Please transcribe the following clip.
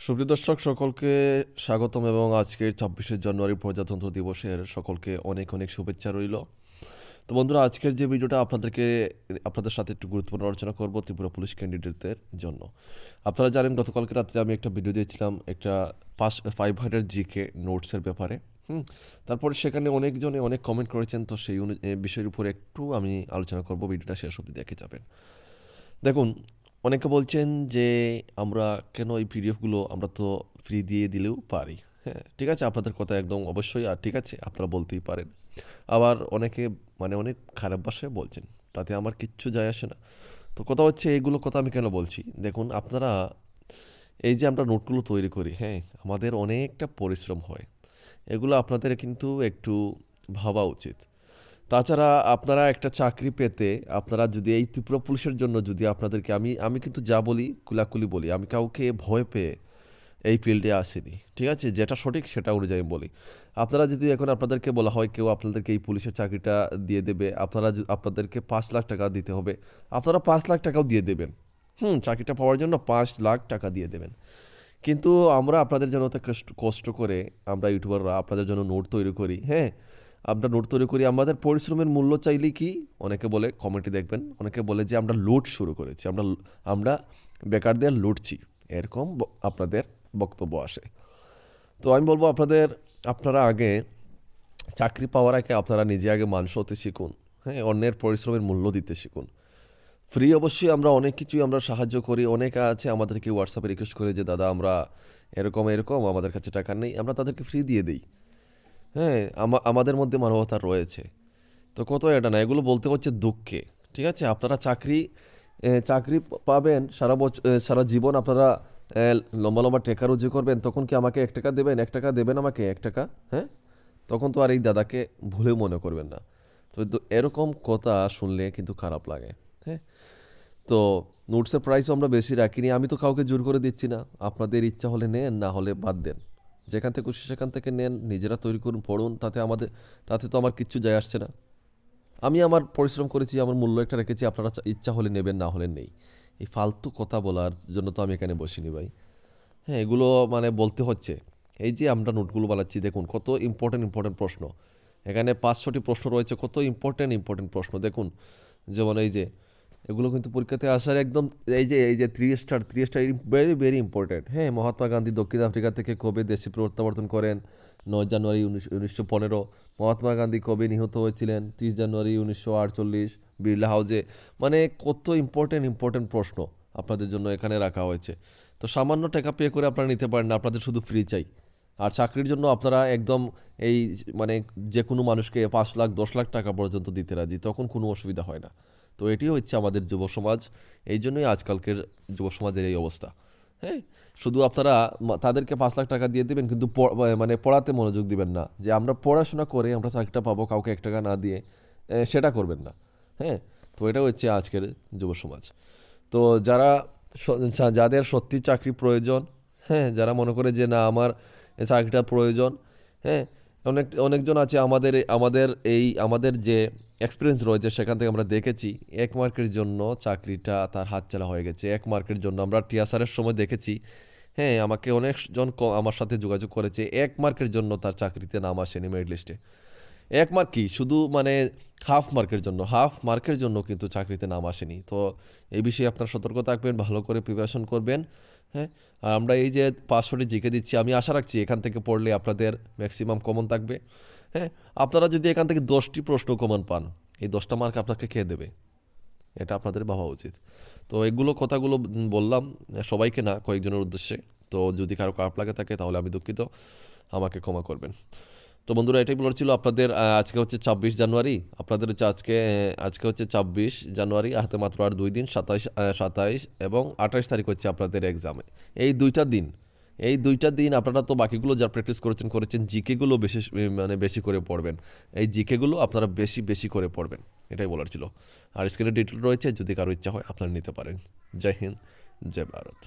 সুপ্রিয় দর্শক, সকলকে স্বাগতম এবং আজকের ছাব্বিশে জানুয়ারি প্রজাতন্ত্র দিবসের সকলকে অনেক অনেক শুভেচ্ছা রইল। তো বন্ধুরা, আজকের যে ভিডিওটা আপনাদেরকে, আপনাদের সাথে একটু গুরুত্বপূর্ণ আলোচনা করব ত্রিপুরা পুলিশ ক্যান্ডিডেটদের জন্য। আপনারা জানেন, গতকালকে রাত্রে আমি একটা ভিডিও দিয়েছিলাম একটা পাস ফাইভ হান্ড্রেড জিকে নোটসের ব্যাপারে। হুম, তারপরে সেখানে অনেকজনে অনেক কমেন্ট করেছেন, তো সেই অনু- বিষয়ের উপরে একটু আমি আলোচনা করব, ভিডিওটা শেষ অবধি দেখে যাবেন। দেখুন অনেকে বলছেন যে আমরা কেন এই পিডিএফগুলো আমরা তো ফ্রি দিয়ে দিলেও পারি। হ্যাঁ ঠিক আছে, আপনাদের কথা একদম অবশ্যই। আর ঠিক আছে, আপনারা বলতেই পারেন। আবার অনেকে মানে অনেক খারাপ ভাষায় বলছেন, তাতে আমার কিচ্ছু যায় আসে না। তো কথা হচ্ছে এইগুলো কথা আমি কেন বলছি? দেখুন, আপনারা এই যে আমরা নোটগুলো তৈরি করি হ্যাঁ আমাদের অনেকটা পরিশ্রম হয়। এগুলো আপনাদের কিন্তু একটু ভাবা উচিত। তাছাড়া আপনারা একটা চাকরি পেতে, আপনারা যদি এই তীব্র পুলিশের জন্য যদি আপনাদেরকে আমি আমি কিন্তু যা বলি কুলাকুলি বলি, আমি কাউকে ভয় পেয়ে এই ফিল্ডে আসিনি, ঠিক আছে? যেটা সঠিক সেটা অনুযায়ী বলি। আপনারা যদি এখন আপনাদেরকে বলা হয় কেউ আপনাদেরকে এই পুলিশের চাকরিটা দিয়ে দেবে, আপনারা আপনাদেরকে পাঁচ লাখ টাকা দিতে হবে, আপনারা পাঁচ লাখ টাকাও দিয়ে দেবেন। হুম, চাকরিটা পাওয়ার জন্য পাঁচ লাখ টাকা দিয়ে দেবেন। কিন্তু আমরা আপনাদের জন্য কষ্ট কষ্ট করে আমরা ইউটিউবাররা আপনাদের জন্য নোট তৈরি করি হ্যাঁ? আমরা নোট তৈরি করি, আমাদের পরিশ্রমের মূল্য চাইলে কি? অনেকে বলে কমেন্টে দেখবেন, অনেকে বলে যে আমরা লুট শুরু করেছি, আমরা আমরা বেকারদের লুটছি, এরকম আপনাদের বক্তব্য আসে। তো আমি বলব আপনাদের, আপনারা আগে চাকরি পাওয়ার আগে আপনারা নিজে আগে মানুষ হতে শিখুন হ্যাঁ অন্যের পরিশ্রমের মূল্য দিতে শিখুন। ফ্রি অবশ্যই আমরা অনেক কিছুই আমরা সাহায্য করি, অনেকে আছে আমাদেরকে হোয়াটসঅ্যাপে রিকোয়েস্ট করে যে, দাদা, আমরা এরকম এরকম, আমাদের কাছে টাকা নেই, আমরা তাদেরকে ফ্রি দিয়ে দিই। হ্যাঁ আমা- আমাদের মধ্যে মানবতা রয়েছে। তো কত এটা না, এগুলো বলতে হচ্ছে দুঃখে, ঠিক আছে? আপনারা চাকরি চাকরি পাবেন, সারা বছর সারা জীবন আপনারা লম্বা লম্বা টেকা রুজি করবেন, তখন কি আমাকে এক টাকা দেবেন, এক টাকা দেবেন আমাকে এক টাকা? হ্যাঁ? তখন তো আর এই দাদাকে ভুলেও মনে করবেন না। তো এরকম কথা শুনলে কিন্তু খারাপ লাগে হ্যাঁ? তো নোটসের প্রাইসও আমরা বেশি রাখিনি, আমি তো কাউকে জোর করে দিচ্ছি না। আপনাদের ইচ্ছা হলে নেন, না হলে বাদ দেন। যেখান থেকে খুশি সেখান থেকে নেন, নিজেরা তৈরি করুন, পড়ুন, তাতে আমাদের, তাতে তো আমার কিচ্ছু যায় আসছে না। আমি আমার পরিশ্রম করেছি, আমার মূল্য একটা রেখেছি, আপনারা ইচ্ছা হলে নেবেন, না হলে নেই। এই ফালতু কথা বলার জন্য তো আমি এখানে বসিনি ভাই। হ্যাঁ এগুলো মানে বলতে হচ্ছে। এই যে আমরা নোটগুলো বানাচ্ছি, দেখুন কত ইম্পর্টেন্ট ইম্পর্টেন্ট প্রশ্ন। এখানে পাঁচশোটি প্রশ্ন রয়েছে, কত ইম্পর্টেন্ট ইম্পর্টেন্ট প্রশ্ন। দেখুন, যেমন এই যে এগুলো কিন্তু পরীক্ষাতে আসার একদম এই যে এই যে three star three star very very important হ্যাঁ মহাত্মা গান্ধী দক্ষিণ আফ্রিকা থেকে কবে দেশে প্রত্যাবর্তন করেন? নয় জানুয়ারি উনিশ, উনিশশো পনেরো। মহাত্মা গান্ধী কবে নিহত হয়েছিলেন? তিরিশ জানুয়ারি উনিশশো আটচল্লিশ। বিড়লা হাউজে। মানে কত ইম্পর্টেন্ট ইম্পর্টেন্ট প্রশ্ন আপনাদের জন্য এখানে রাখা হয়েছে। তো সামান্য টাকা পে করে আপনারা নিতে পারেন না, আপনাদের শুধু ফ্রি চাই। আর চাকরির জন্য আপনারা একদম এই মানে যে কোনো মানুষকে পাঁচ লাখ, দশ লাখ টাকা পর্যন্ত দিতে রাজি, তখন কোনো অসুবিধা হয় না। তো এটি হচ্ছে আমাদের যুব সমাজ এই জন্যই আজকালকের যুব সমাজের এই অবস্থা। হ্যাঁ শুধু আপনারা তাদেরকে পাঁচ লাখ টাকা দিয়ে দেবেন, কিন্তু মানে পড়াতে মনোযোগ দিবেন না। যে আমরা পড়াশোনা করে আমরা চাকরিটা পাবো, কাউকে এক টাকা না দিয়ে সেটা করবেন না। হ্যাঁ তো এটা হচ্ছে আজকের যুব সমাজ তো যারা যাদের সত্যি চাকরি প্রয়োজন হ্যাঁ যারা মনে করে যে না, আমার চাকরিটা প্রয়োজন হ্যাঁ অনেক, অনেকজন আছে আমাদের আমাদের এই, আমাদের যে এক্সপিরিয়েন্স রয়েছে, সেখান থেকে আমরা দেখেছি এক মার্কের জন্য চাকরিটা তার হাতছাড়া হয়ে গেছে। এক মার্কের জন্য আমরা টিয়াসারের সময় দেখেছি। হ্যাঁ আমাকে অনেকজন আমার সাথে যোগাযোগ করেছে। এক মার্কের জন্য তার চাকরিতে নাম আসেনি মেরিট লিস্টে এক মার্ক কি? শুধু মানে হাফ মার্কের জন্য। হাফ মার্কের জন্য কিন্তু চাকরিতে নাম আসেনি। তো এই বিষয়ে আপনার সতর্ক থাকবেন, ভালো করে প্রিপারেশন করবেন। হ্যাঁ? আর আমরা এই যে পাঁচশোটি জিকে দিচ্ছি, আমি আশা রাখছি এখান থেকে পড়লে আপনাদের ম্যাক্সিমাম কমন থাকবে। হ্যাঁ? আপনারা যদি এখান থেকে দশটি প্রশ্ন কমন পান, এই দশটা মার্ক আপনাকে খেয়ে দেবে? এটা আপনাদের ভাবা উচিত। তো এগুলো কথাগুলো বললাম, সবাইকে না, কয়েকজনের উদ্দেশ্যে। তো যদি কারও খারাপ লাগে থাকে, তাহলে আমি দুঃখিত। আমাকে ক্ষমা করবেন। তো বন্ধুরা, এটাই বলার ছিল আপনাদের আজকে হচ্ছে ছাব্বিশ জানুয়ারি। আপনাদের হচ্ছে আজকে আজকে হচ্ছে ছাব্বিশ জানুয়ারি, হাতে মাত্র আর দুই দিন, সাতাইশ সাতাইশ এবং আঠাইশ তারিখ হচ্ছে আপনাদের এক্সামে এই দুইটা দিন, এই দুইটা দিন আপনারা তো বাকিগুলো যা প্র্যাকটিস করেছেন করেছেন, জিকেগুলো বেশি মানে বেশি করে পড়বেন। এই জিকেগুলো আপনারা বেশি বেশি করে পড়বেন, এটাই বলার ছিল। আর স্ক্রিনে ডিটেল রয়েছে, যদি কারও ইচ্ছা হয়, আপনারা নিতে পারেন। জয় হিন্দ, জয় ভারত।